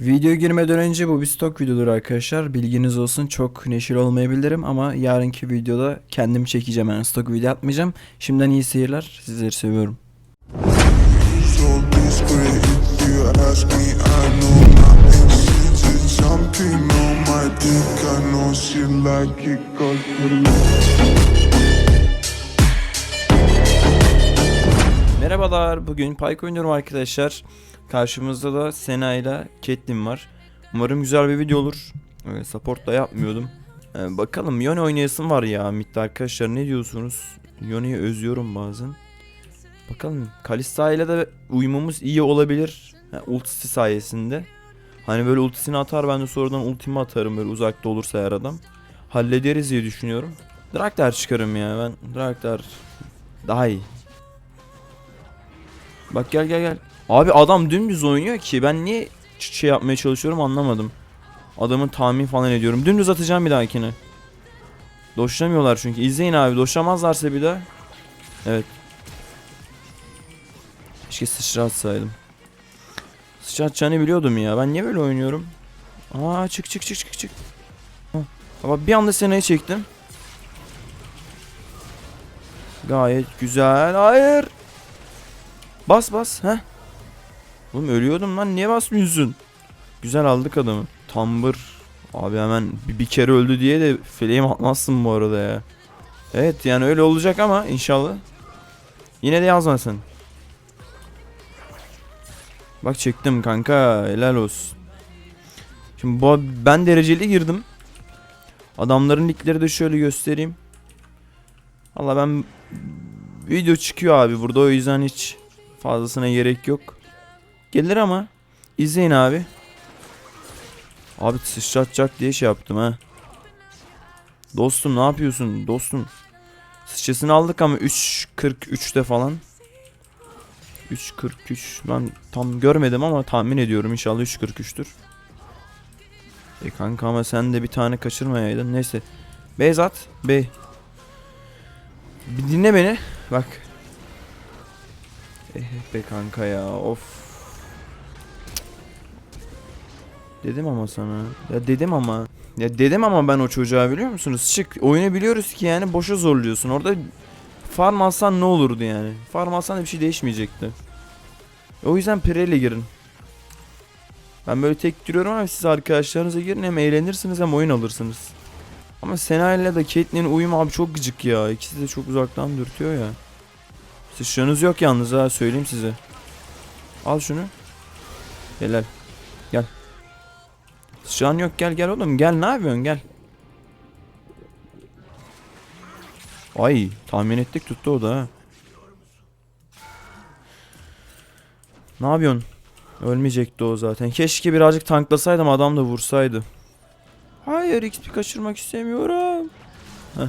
Video girmeden önce bu bir stok videodur arkadaşlar. Bilginiz olsun çok neşir olmayabilirim ama yarınki videoda kendim çekeceğim yani stok video atmayacağım. Şimdiden iyi seyirler. Sizleri seviyorum. Merhabalar. Bugün Pike oynuyorum arkadaşlar. Karşımızda da Sena ile Caitlyn var. Umarım güzel bir video olur. Evet, support da yapmıyordum. Ee, bakalım Yone oynayasım var ya midde arkadaşlar ne diyorsunuz? Yone'yi özlüyorum bazen. Bakalım Kalista ile de uyumumuz iyi olabilir. Yani ultisi sayesinde. Hani böyle ultisini atar ben de sonradan ultimi atarım böyle uzakta olursa eğer adam. Hallederiz diye düşünüyorum. Draktar çıkarım ya ben. Draktar daha iyi. Bak gel gel gel. Abi adam dümdüz oynuyor ki ben niye şey yapmaya çalışıyorum anlamadım. Adamın tahmin falan ediyorum. Dümdüz atacağım bir dahakine. Doşlamıyorlar çünkü. İzleyin abi. Doşlamazlarsa bir daha. Evet. Keşke sıçra atsaydım. Sıçra atacağını biliyordum ya. Ben niye böyle oynuyorum? Aa çık çık çık çık çık. Ama bir anda Sena'yı çektim. Gayet güzel. Hayır. Bas bas. Heh. Oğlum ölüyordum lan. Niye basmıyorsun? Güzel aldık adamı. Tambır. Abi hemen bir, bir kere öldü diye de flame atmazsın bu arada ya. Evet yani öyle olacak ama inşallah. Yine de yazmasın. Bak çektim kanka helal olsun. Şimdi bu ben dereceli girdim. Adamların nickleri de şöyle göstereyim. Valla ben video çıkıyor abi burada o yüzden hiç fazlasına gerek yok. Gelir ama izleyin abi. Abi sıçratacak diye şey yaptım ha. Dostum ne yapıyorsun dostum? Sıçrasını aldık ama 3.43'te falan. 3.43 ben tam görmedim ama tahmin ediyorum inşallah 3.43'tür. E kanka ama sen de bir tane kaçırmayaydın. Neyse. Beyzat Bey. Bir dinle beni. Bak. Eh be kanka ya of. Dedim ama sana. Ya dedim ama. Ya dedim ama ben o çocuğa biliyor musunuz? Çık oyunu biliyoruz ki yani boşa zorluyorsun. Orada farm alsan ne olurdu yani? Farm alsan da bir şey değişmeyecekti. O yüzden Pire'yle girin. Ben böyle tek giriyorum ama siz arkadaşlarınıza girin hem eğlenirsiniz hem oyun alırsınız. Ama Sena ile de Caitlyn'in uyumu abi çok gıcık ya. İkisi de çok uzaktan dürtüyor ya. Sıçranız yok yalnız ha söyleyeyim size. Al şunu. Helal. Sıçran yok gel gel oğlum gel ne yapıyorsun gel. Ay tahmin ettik tuttu o da. Ne yapıyorsun? Ölmeyecekti o zaten. Keşke birazcık tanklasaydım adam da vursaydı. Hayır XP kaçırmak istemiyorum. Heh.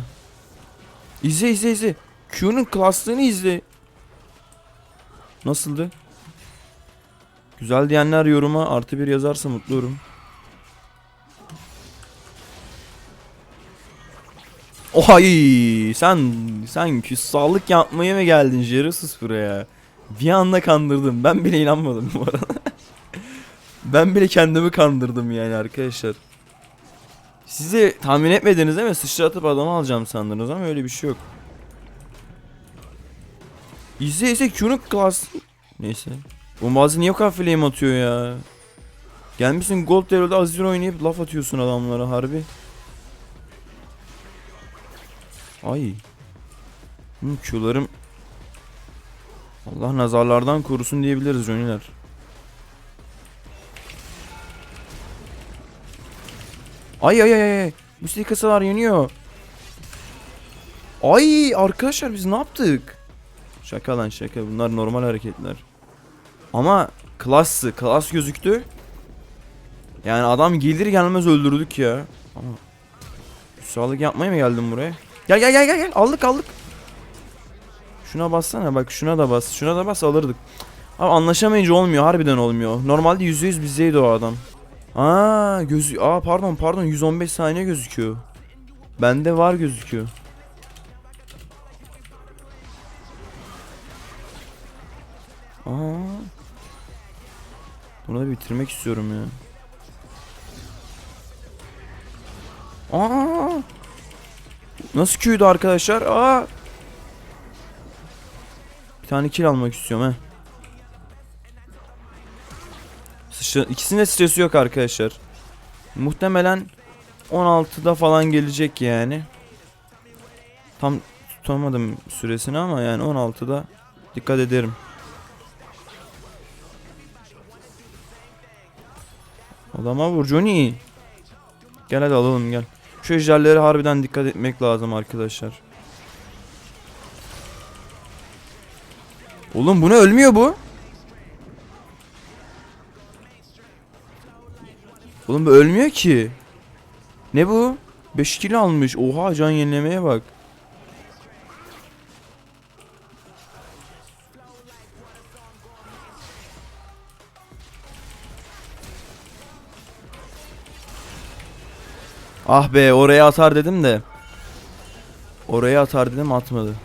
İzle izle izle. Q'nun klaslığını izle. Nasıldı? Güzel diyenler yoruma artı bir yazarsa mutlu olurum. Ohay sen sen küssallık yapmaya mı geldin Jerusus buraya? Bir anda kandırdım. Ben bile inanmadım bu arada. ben bile kendimi kandırdım yani arkadaşlar. Sizi tahmin etmediniz değil mi? Sıçratıp adamı alacağım sandınız ama öyle bir şey yok. İzle izle Q'nun klas. Neyse. Bu bazı niye o atıyor ya? Gelmişsin Gold Level'da Azir oynayıp laf atıyorsun adamlara harbi. Ay. Hmm, Q'larım Allah nazarlardan korusun diyebiliriz Johnny'ler. Ay ay ay ay. Müsli kasalar yanıyor. Ay arkadaşlar biz ne yaptık? Şaka lan şaka bunlar normal hareketler. Ama klassı klas gözüktü. Yani adam gelir gelmez öldürdük ya. Ama sağlık yapmaya mı geldim buraya? Gel gel gel gel gel. Aldık aldık. Şuna bassana bak şuna da bas. Şuna da bas alırdık. Abi anlaşamayınca olmuyor harbiden olmuyor. Normalde %100 bizdeydi o adam. Aa gözü Aa pardon pardon 115 saniye gözüküyor. Bende var gözüküyor. Aa. Bunu da bitirmek istiyorum ya. Aa Nasıl Q'ydu arkadaşlar? Aa! Bir tane kill almak istiyorum he. Sıçra ikisinde stresi yok arkadaşlar. Muhtemelen 16'da falan gelecek yani. Tam tutamadım süresini ama yani 16'da dikkat ederim. Adama vur Johnny. Gel hadi alalım gel. Şu ejderlere harbiden dikkat etmek lazım arkadaşlar. Oğlum bu ne ölmüyor bu? Oğlum bu ölmüyor ki. Ne bu? 5 kilo almış. Oha can yenilemeye bak. Ah be oraya atar dedim de. Oraya atar dedim atmadı.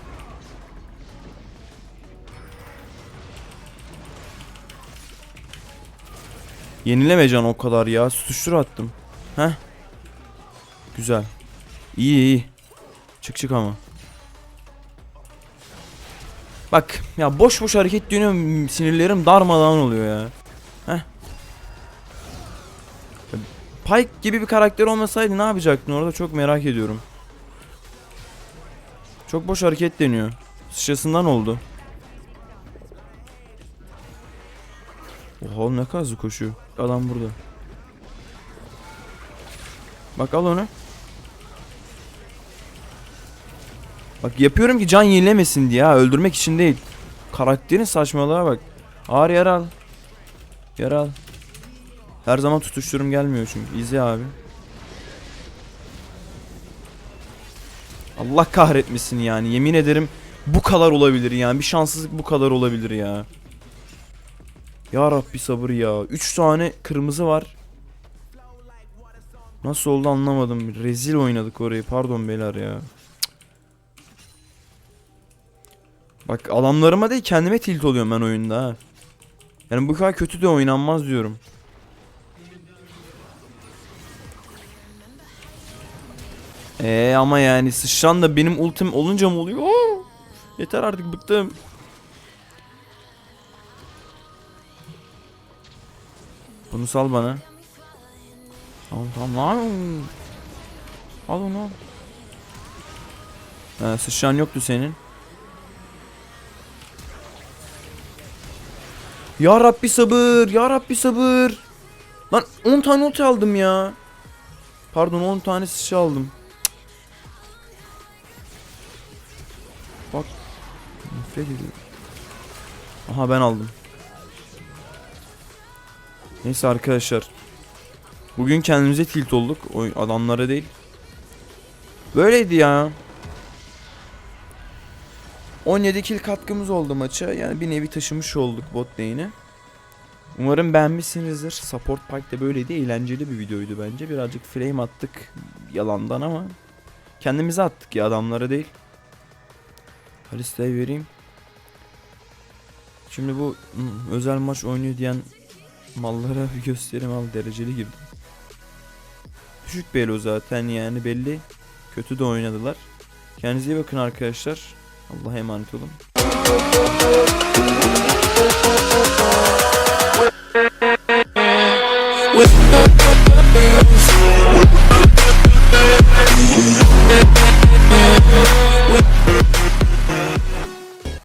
Yenileme can o kadar ya. Tutuştur attım. Heh. Güzel. İyi iyi. Çık çık ama. Bak ya boş boş hareket dönüyor sinirlerim darmadan oluyor ya. Pike gibi bir karakter olmasaydı ne yapacaktın orada çok merak ediyorum. Çok boş hareket deniyor. Sıçrasından oldu. Oha ne kadar hızlı koşuyor. Adam burada. Bak al onu. Bak yapıyorum ki can yenilemesin diye ha öldürmek için değil. Karakterin saçmalığa bak. Ağır yara al. Yara al. Her zaman tutuşturum gelmiyor çünkü. İzle abi. Allah kahretmesin yani. Yemin ederim bu kadar olabilir yani. Bir şanssızlık bu kadar olabilir ya. Ya Rabbi sabır ya. 3 tane kırmızı var. Nasıl oldu anlamadım. Rezil oynadık orayı. Pardon beyler ya. Bak adamlarıma değil kendime tilt oluyorum ben oyunda ha. Yani bu kadar kötü de oynanmaz diyorum. Ee ama yani sıçran da benim ultim olunca mı oluyor? Oo! Yeter artık bıktım. Bunu sal bana. Tamam tamam lan. Al onu al. Ee, sıçran yoktu senin. Ya Rabbi sabır, ya Rabbi sabır. Lan 10 tane ulti aldım ya. Pardon 10 tane sıçra aldım. Nefret ediyorum. Aha ben aldım. Neyse arkadaşlar. Bugün kendimize tilt olduk. O adamlara değil. Böyleydi ya. 17 kill katkımız oldu maça. Yani bir nevi taşımış olduk bot lane'i. Umarım beğenmişsinizdir. Support Pack de böyleydi. Eğlenceli bir videoydu bence. Birazcık frame attık yalandan ama kendimize attık ya adamlara değil. Listeye vereyim. Şimdi bu özel maç oynuyor diyen mallara bir gösterim al dereceli gibi. Düşük belo zaten yani belli. Kötü de oynadılar. Kendinize iyi bakın arkadaşlar. Allah'a emanet olun. With